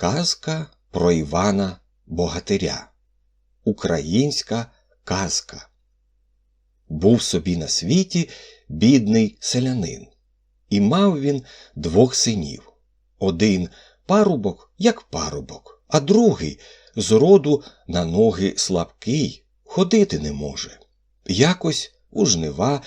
Казка про Івана Богатиря. Українська казка. Був собі на світі бідний селянин, і мав він двох синів. Один парубок, як парубок, а другий з роду на ноги слабкий, ходити не може. Якось у жнива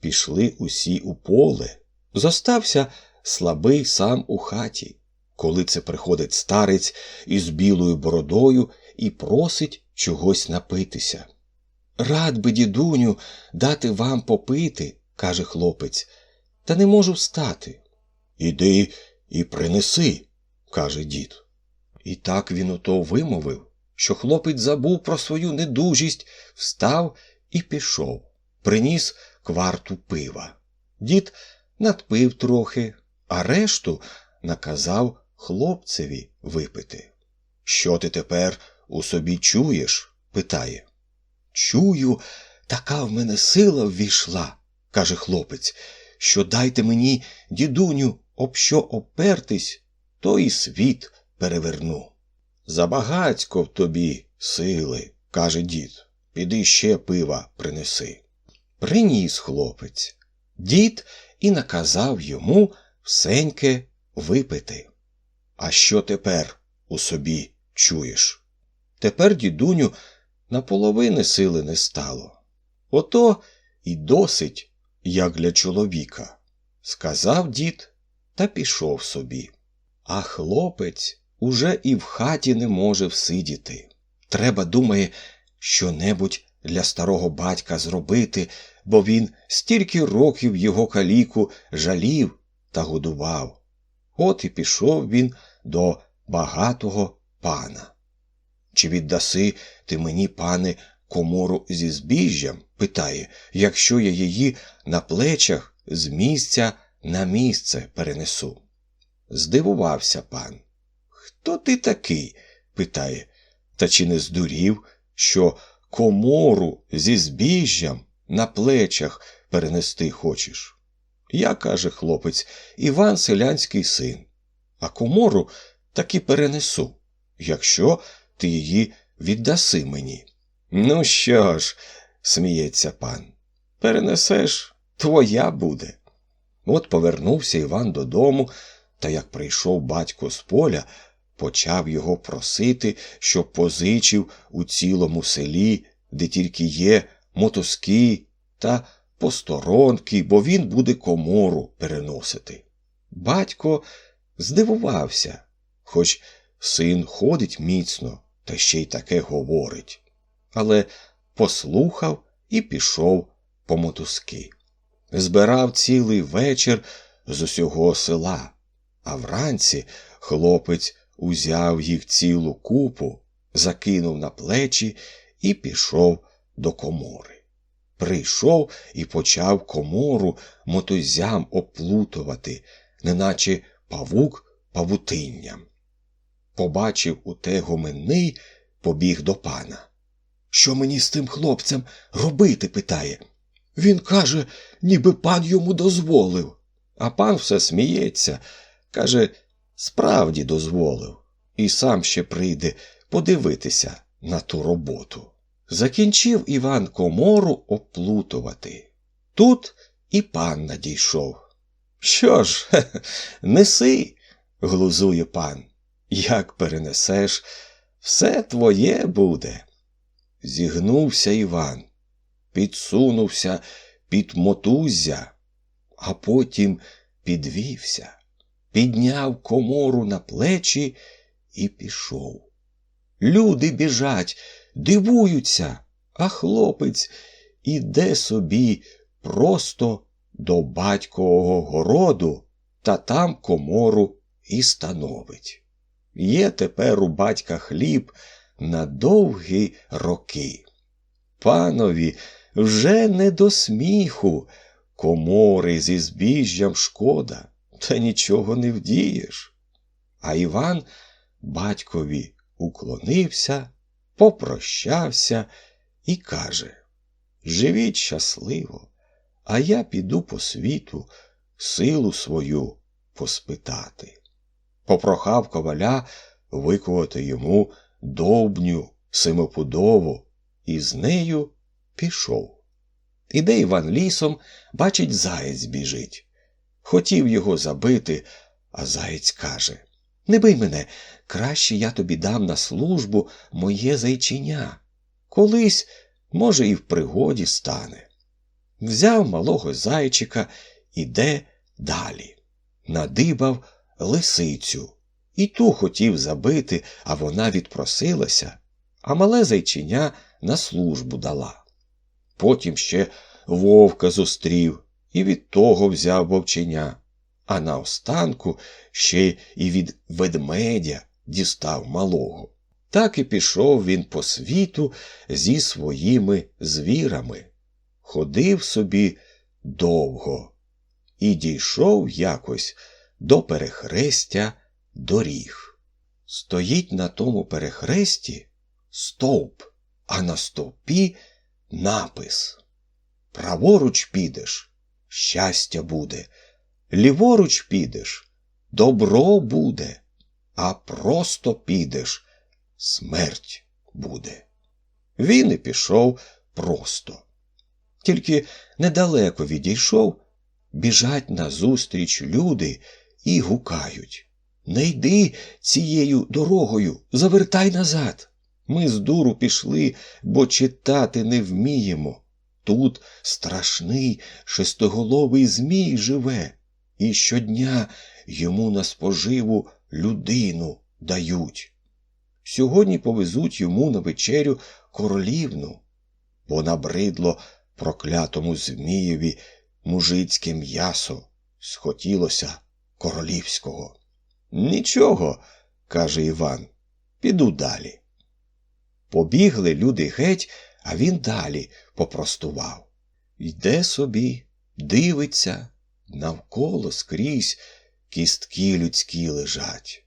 пішли усі у поле. Зостався слабий сам у хаті. Коли це приходить старець із білою бородою і просить чогось напитися. Рад би, дідуню, дати вам попити, каже хлопець, та не можу встати. Іди і принеси, каже дід. І так він ото вимовив, що хлопець забув про свою недужість, встав і пішов, приніс кварту пива. Дід надпив трохи, а решту наказав хлопцеві випити. Що ти тепер у собі чуєш? питає. Чую, така в мене сила ввійшла, каже хлопець, що дайте мені, дідуню, об що опертись, то і світ переверну. Забагацько в тобі сили, каже дід. Піди ще пива принеси. Приніс хлопець. Дід і наказав йому всеньке випити. А що тепер у собі чуєш? Тепер, дідуню, наполовини сили не стало. Ото і досить, як для чоловіка, сказав дід та пішов собі. А хлопець уже і в хаті не може всидіти. Треба, думає, що-небудь для старого батька зробити, бо він стільки років його каліку жалів та годував. От і пішов він до багатого пана. Чи віддаси ти мені, пане, комору зі збіжжям? питає, якщо я її на плечах з місця на місце перенесу. Здивувався пан. Хто ти такий? питає. Та чи не здурів, що комору зі збіжжям на плечах перенести хочеш? Я, каже хлопець, Іван селянський син, а комору таки перенесу, якщо ти її віддаси мені. Ну що ж, сміється пан, перенесеш, твоя буде. От повернувся Іван додому, та як прийшов батько з поля, почав його просити, щоб позичив у цілому селі, де тільки є мотузки та посторонки, бо він буде комору переносити. Батько здивувався, хоч син ходить міцно та ще й таке говорить, але послухав і пішов по мотузки. Збирав цілий вечір з усього села, а вранці хлопець узяв їх цілу купу, закинув на плечі і пішов до комори. Прийшов і почав комору мотузям оплутувати, неначе павук павутинням. Побачив у те гоминний, побіг до пана. Що мені з тим хлопцем робити? питає. Він каже, ніби пан йому дозволив. А пан все сміється, каже, справді дозволив, і сам ще прийде подивитися на ту роботу. Закінчив Іван комору оплутувати. Тут і пан надійшов. Що ж, неси, глузує пан. Як перенесеш, все твоє буде. Зігнувся Іван, підсунувся під мотуззя, а потім підвівся, підняв комору на плечі і пішов. Люди біжать, дивуються, а хлопець іде собі просто до батькового городу та там комору і становить. Є тепер у батька хліб на довгі роки. Панові вже не до сміху, комори зі збіжжям шкода, та нічого не вдієш. А Іван батькові уклонився, попрощався і каже Живіть щасливо, а я піду по світу силу свою поспитати. Попрохав коваля викувати йому довбню семипудову, і з нею пішов. Іде Іван лісом, бачить, заєць біжить. Хотів його забити, а заєць каже Не бий мене, краще я тобі дам на службу моє зайчиня. Колись, може, і в пригоді стане. Взяв малого зайчика, іде далі. Надибав лисицю. І ту хотів забити, а вона відпросилася, а мале зайчиня на службу дала. Потім ще вовка зустрів і від того взяв вовченя, а наостанку ще і від ведмедя дістав малого. Так і пішов він по світу зі своїми звірами. Ходив собі довго і дійшов якось до перехрестя доріг. Стоїть на тому перехресті стовп, а на стовпі напис. Праворуч підеш, щастя буде, ліворуч підеш, добро буде, а просто підеш, смерть буде. Він і пішов просто. Тільки недалеко відійшов, біжать назустріч люди і гукають. Не йди цією дорогою, завертай назад. Ми з дуру пішли, бо читати не вміємо. Тут страшний шестоголовий Змій живе, і щодня йому на споживу людину дають. Сьогодні повезуть йому на вечерю королівну, бо набридло проклятому Змієві мужицьке м'ясо схотілося королівського. Нічого, каже Іван, піду далі. Побігли люди геть, а він далі попростував. Йде собі, дивиться, навколо скрізь кістки людські лежать.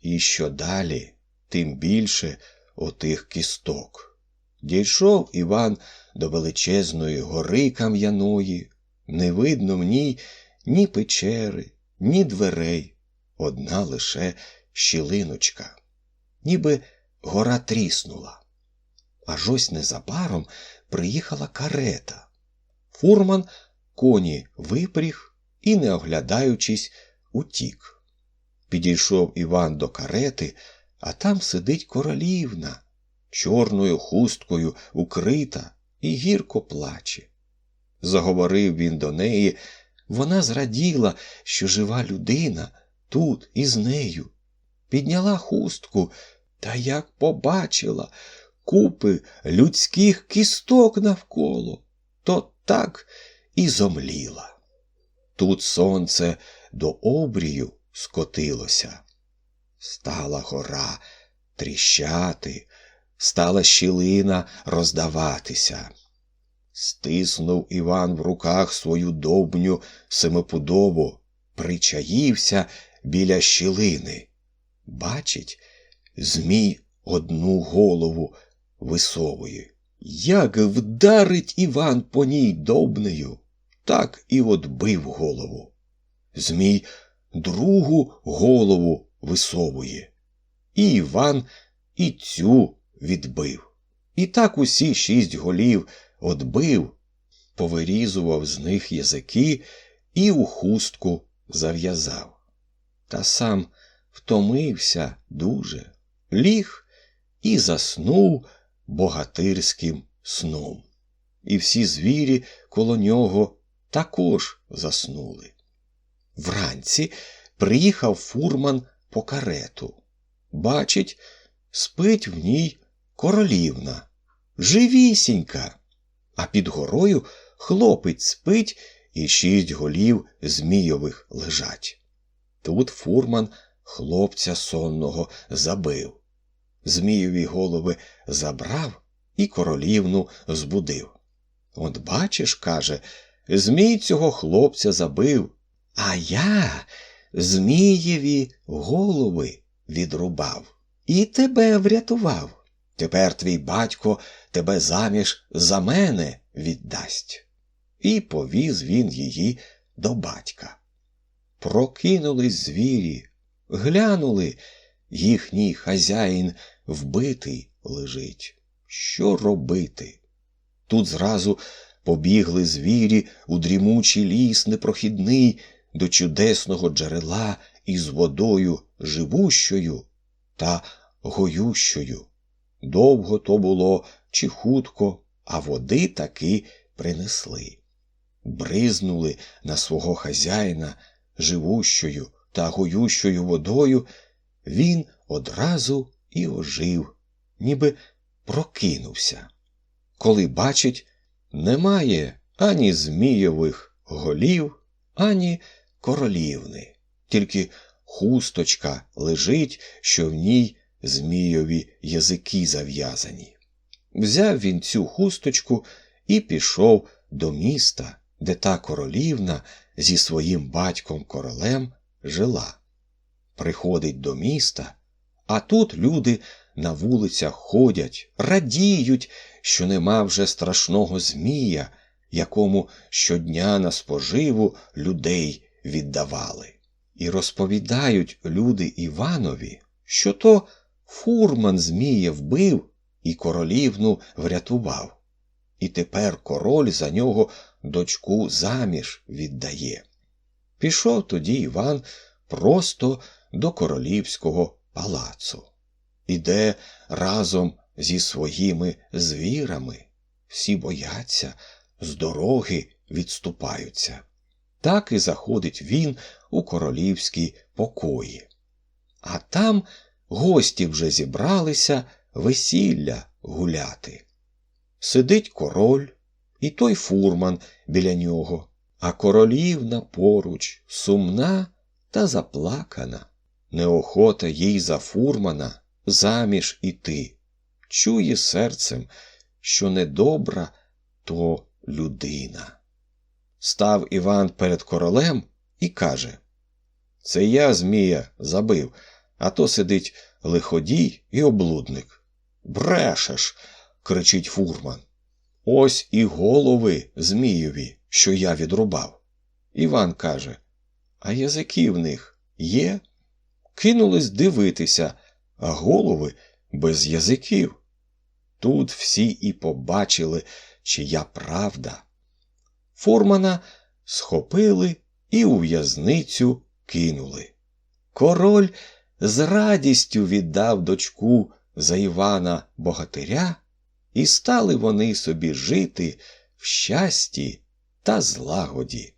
І що далі, тим більше отих кісток. Дійшов Іван до величезної гори кам'яної, не видно в ній ні печери, ні дверей, одна лише щілиночка, ніби гора тріснула. Аж ось незабаром приїхала карета. Фурман коні випріг і, не оглядаючись, утік. Підійшов Іван до карети, а там сидить королівна, чорною хусткою укрита і гірко плаче. Заговорив він до неї, вона зраділа, що жива людина тут із нею. Підняла хустку та як побачила купи людських кісток навколо, то так і зомліла. Тут сонце до обрію скотилося. Стала гора тріщати, стала щілина роздаватися. Стиснув Іван в руках свою довбню семипудову, причаївся біля щілини. Бачить, Змій одну голову висовує. Як вдарить Іван по ній довбнею, так і отбив голову. Змій другу голову висовує. І Іван і цю відбив. І так усі шість голів отбив, повирізував з них язики і у хустку зав'язав. Та сам втомився дуже, ліг і заснув богатирським сном. І всі звірі коло нього також заснули. Вранці приїхав фурман по карету. Бачить, спить в ній королівна, живісінька, а під горою хлопець спить і шість голів змійових лежать. Тут фурман хлопця сонного забив. Змієві голови забрав і королівну збудив. От бачиш, каже, Змій цього хлопця забив, а я Змієві голови відрубав і тебе врятував. Тепер твій батько тебе заміж за мене віддасть. І повіз він її до батька. Прокинулись звірі, глянули, їхній хазяїн вбитий лежить. Що робити? Тут зразу побігли звірі у дрімучий ліс непрохідний до чудесного джерела із водою живущою та гоющою. Довго то було чи хутко, а води таки принесли. Бризнули на свого хазяїна живущою та гоющою водою, він одразу і ожив, ніби прокинувся. Коли бачить, немає ані змійових голів, ані королівни, тільки хусточка лежить, що в ній змійові язики зав'язані. Взяв він цю хусточку і пішов до міста, де та королівна зі своїм батьком королем жила. Приходить до міста, а тут люди на вулицях ходять, радіють, що нема вже страшного змія, якому щодня на споживу людей віддавали. І розповідають люди Іванові, що то фурман Змія вбив і королівну врятував. І тепер король за нього дочку заміж віддає. Пішов тоді Іван просто до королівського палацу. Іде разом зі своїми звірами. Всі бояться, з дороги відступаються. Так і заходить він у королівські покої. А там гості вже зібралися весілля гуляти. Сидить король і той фурман біля нього, а королівна поруч сумна та заплакана. Неохота їй за фурмана заміж іти. Чує серцем, що недобра то людина. Став Іван перед королем і каже Це я, Змія, забив, а то сидить лиходій і облудник. Брешеш. кричить фурман. Ось і голови Змієві, що я відрубав. Іван каже А язики в них є? Кинулись дивитися, а голови без язиків. Тут всі і побачили, чия правда. Фурмана схопили і у в'язницю кинули. Король з радістю віддав дочку за Івана Богатиря, і стали вони собі жити в щасті та злагоді.